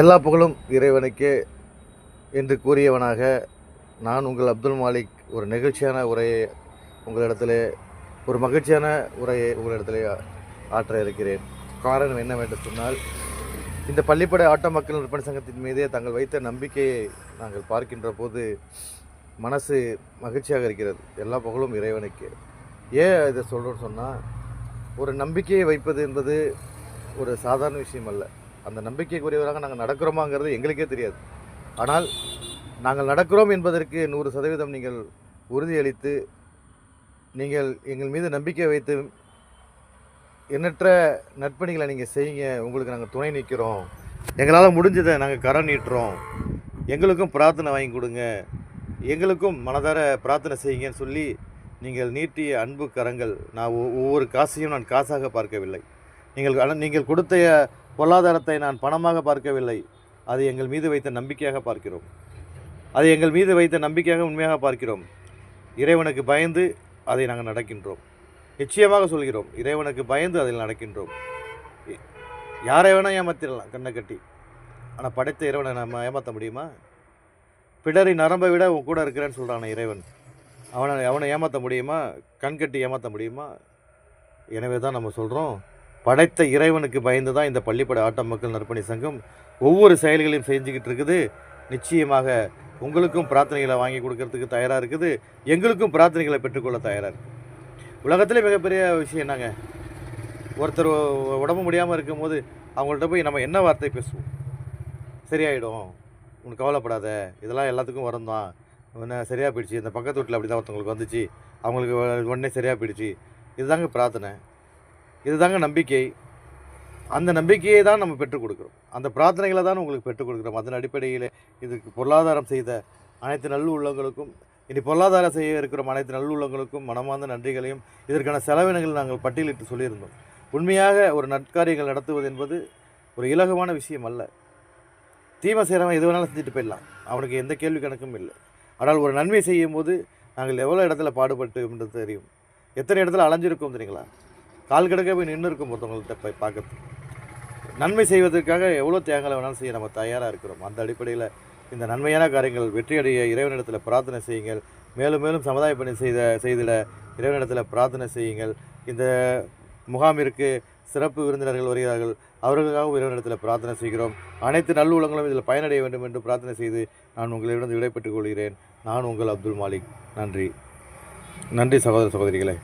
எல்லா புகழும் இறைவனுக்கே என்று கூறியவனாக நான் உங்கள் அப்துல் மாலிக் ஒரு நெகிழ்ச்சியான உரையை உங்களிடத்திலே ஒரு மகிழ்ச்சியான உரையை உங்களிடத்திலே ஆற்ற இருக்கிறேன். காரணம் என்னவென்று சொன்னால் இந்த பள்ளிப்படை ஆட்ட மக்கள் விற்பனை சங்கத்தின் மீதே தாங்கள் வைத்த நம்பிக்கையை நாங்கள் பார்க்கின்ற போது மனசு மகிழ்ச்சியாக இருக்கிறது. எல்லா புகழும் இறைவனுக்கு. ஏன் இதை சொல்கிறோன்னு சொன்னால் ஒரு நம்பிக்கையை வைப்பது என்பது ஒரு சாதாரண விஷயம் அல்ல. அந்த நம்பிக்கைக்குரியவராக நாங்கள் நடக்கிறோமாங்கிறது எங்களுக்கே தெரியாது. ஆனால் நாங்கள் நடக்கிறோம் என்பதற்கு நூறு சதவீதம் நீங்கள் உறுதியளித்து நீங்கள் எங்கள் மீது நம்பிக்கை வைத்து எண்ணற்ற நற்பணிகளை நீங்கள் செய்யுங்க. உங்களுக்கு நாங்கள் துணை நிற்கிறோம். எங்களால் முடிஞ்சதை நாங்கள் கரம் நீட்டுறோம். எங்களுக்கும் பிரார்த்தனை வாங்கி கொடுங்க. எங்களுக்கும் மனதார பிரார்த்தனை செய்யுங்கன்னு சொல்லி நீங்கள் நீட்டிய அன்பு கரங்கள் நான் ஒவ்வொரு காசையும் நான் காசாக பார்க்கவில்லை. நீங்கள் ஆனால் நீங்கள் கொடுத்த பொருளாதாரத்தை நான் பணமாக பார்க்கவில்லை. அது எங்கள் மீது வைத்த நம்பிக்கையாக பார்க்கிறோம். அது எங்கள் மீது வைத்த நம்பிக்கையாக உண்மையாக பார்க்கிறோம். இறைவனுக்கு பயந்து அதை நாங்கள் நடக்கின்றோம். நிச்சயமாக சொல்கிறோம் இறைவனுக்கு பயந்து அதில் நடக்கின்றோம். யாரை வேணால் ஏமாத்திடலாம் கண்ணை கட்டி. ஆனால் படைத்த இறைவனை நம்ம ஏமாற்ற முடியுமா? பிடரி நரம்பை விட உன் கூட இருக்கிறேன்னு சொல்கிறான் இறைவன். அவனை அவனை ஏமாற்ற முடியுமா? கண் கட்டி ஏமாற்ற முடியுமா? எனவே தான் நம்ம சொல்கிறோம் படைத்த இறைவனுக்கு பயந்து தான் இந்த பள்ளிப்படை ஆட்ட மக்கள் நற்பணி சங்கம் ஒவ்வொரு செயல்களையும் செஞ்சுக்கிட்டு இருக்குது. நிச்சயமாக உங்களுக்கும் பிரார்த்தனைகளை வாங்கி கொடுக்கறதுக்கு தயாராக இருக்குது. எங்களுக்கும் பிரார்த்தனைகளை பெற்றுக்கொள்ள தயாராக இருக்குது உலகத்திலே மிகப்பெரிய விஷயம் என்னங்க? ஒருத்தர் உடம்பு முடியாமல் இருக்கும்போது அவங்கள்ட்ட போய் நம்ம என்ன வார்த்தை பேசுவோம்? சரியாயிடும். உனக்கு கவலைப்படாத. இதெல்லாம் எல்லாத்துக்கும் வரும் தான் என்ன சரியாக போயிடுச்சு. இந்த பக்கத்து வீட்டில் அப்படி தான் ஒருத்தவங்களுக்கு வந்துச்சு. அவங்களுக்கு உடனே சரியாக போயிடுச்சு. இதுதாங்க பிரார்த்தனை. இதுதாங்க நம்பிக்கை. அந்த நம்பிக்கையை தான் நம்ம பெற்றுக் கொடுக்குறோம். அந்த பிரார்த்தனைகளை தான் உங்களுக்கு பெற்றுக் கொடுக்குறோம். அதன் அடிப்படையில் இதுக்கு பொருளாதாரம் செய்த அனைத்து நல்ல உள்ளங்களுக்கும் இனி பொருளாதாரம் செய்ய இருக்கிற அனைத்து நல்ல உள்ளங்களுக்கும் மனமார்ந்த நன்றிகளையும் இதற்கான செலவினங்கள் நாங்கள் பட்டியலிட்டு சொல்லியிருந்தோம். உண்மையாக ஒரு நற்காரியங்கள் நடத்துவது என்பது ஒரு இலகுவான விஷயம் அல்ல. தீமை செய்கிறவன் எது வேணாலும் செஞ்சுட்டு போயிடலாம். அவனுக்கு எந்த கேள்வி கணக்கும் இல்லை. ஆனால் ஒரு நன்மை செய்யும் போது நாங்கள் எவ்வளோ இடத்துல பாடுபட்டு தெரியும். எத்தனை இடத்துல அலைஞ்சிருக்கோம் தெரியுங்களா? கால் கிடக்க போய் நின்று இருக்கும் ஒருத்தவங்கள்ட்ட போய் பார்க்கறது நன்மை செய்வதற்காக எவ்வளோ தியாகங்களை வேணாலும் செய்ய நம்ம தயாராக இருக்கிறோம். அந்த அடிப்படையில் இந்த நன்மையான காரியங்கள் வெற்றியடைய இறைவனிடத்தில் பிரார்த்தனை செய்யுங்கள். மேலும் மேலும் சமுதாய பணி செய்த செய்திட இறைவனிடத்தில் பிரார்த்தனை செய்யுங்கள். இந்த முகாமிற்கு சிறப்பு விருந்தினர்கள் வருகிறார்கள். அவர்களுக்காகவும் இறைவனிடத்தில் பிரார்த்தனை செய்கிறோம். அனைத்து நல்லுள்ளங்களும் இதில் பயனடைய வேண்டும் என்று பிரார்த்தனை செய்து நான் உங்களிடம் விடைபெற்றுக் கொள்கிறேன். நான் உங்கள் அப்துல் மாலிக். நன்றி. நன்றி சகோதர சகோதரிகளே.